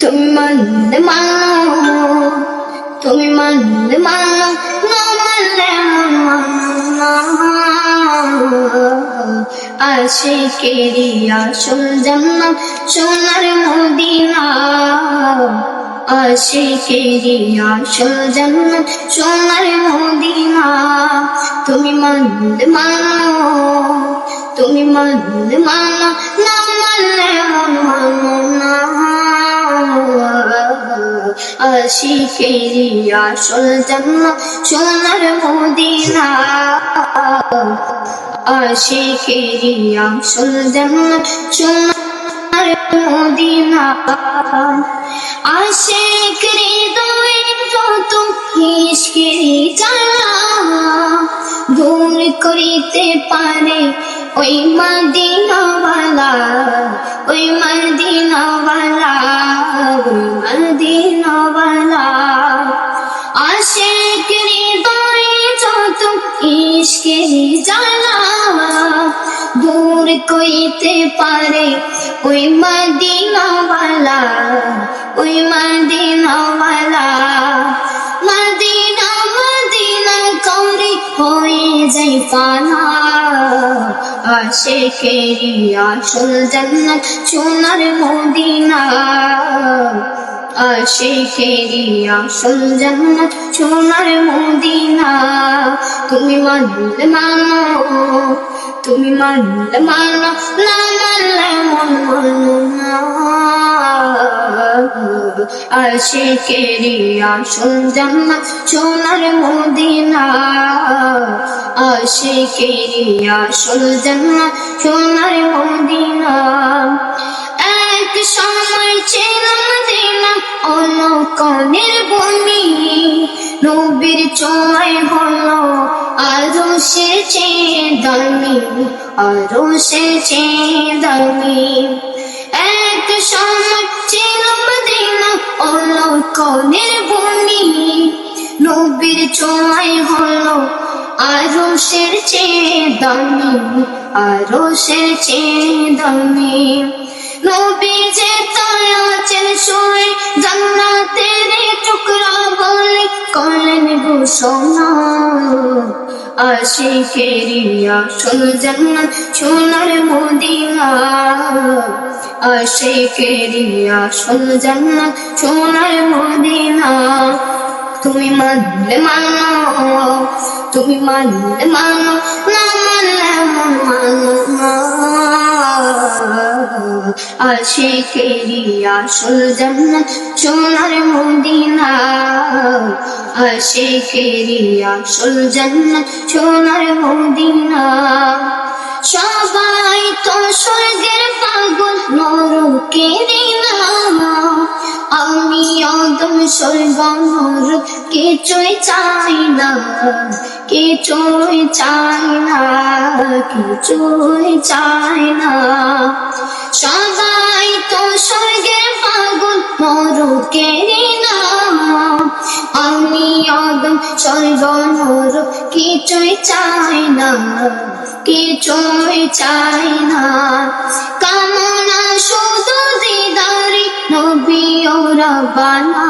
তুমি মানলে মানো তুমি মানলে মানো না মানলে মন মানো আশিকেরি আসল জান্নাত, সোনার মদিনা। আশিকেরি আসল জান্নাত, সোনার মদিনা। তুমি মানলে মানো তুমি মানলে মানো না মানলে মন মানো আশিকেরি আসল জান্নাত, সোনার মদিনা। আশিকেরি আসল জান্নাত, সোনার মদিনা। আশিক হৃদয়ে যত ইশকেরি জ্বালা। দূর করিতে পারে ওই মদিনাওয়ালা। কইতে পারে, ওই মদিনাওয়ালা ওই মদিনাওয়ালা। মদিনা মদিনা কৌরি হয়ে যাই পানা আশেকেরি আসল জান্নাত সোনার মদিনা। আশেকেরি আসল জান্নাত সোনার মদিনা। তুমি মানলে মানো তুমি মানলে মানো, না মানলে মন মানো না। আশিকেরি আসল জান্নাত সোনার মদিনা। আশিকেরি আসল জান্নাত সোনার মদিনা। এক সময় ছিল মদিনা, অলকনের বনি। নবীর চোয় হলো আরও সে চেয়ে দামি, আরও সে চেয়ে দামি। এক সময় ছিল মদিনা অলকনের বনি, নবীর চোয় হলো আরও সের চেয়ে দামি, আরও সের চেয়ে দামি। নবী যে তায়াচের শুয়ে জান্নাতের টুকরা বলে করলেন ঘোষণা আশিকেরি শোনো জান্নাত সোনার মদিনা। আশিকেরিয়া, শোনো জান্নাত সোনার মদিনা। তুমি মানলে মানো, তুমি মানলে মানো, না মানলে মন মানো না। আশিকেরি আসল জান্নাত সোনার মদিনা। আশিকেরি আসল জান্নাত সোনার মদিনা। সবাই তো স্বর্গের পাগল নরকেরি না আমি অদম সর্বনর কিছুই চাই না। কিছুই চাই না, কিছুই চাই না। সবাই তো স্বর্গের পাগল নরকেরি না। আমি অদম সর্বনর কিছুই চাই না, কিছুই চাই না। কামনা শুধু দিদারি, নবী ওরা বানা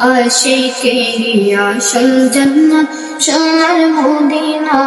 আশিকেরি আসল জান্নাত সোনার মদিনা।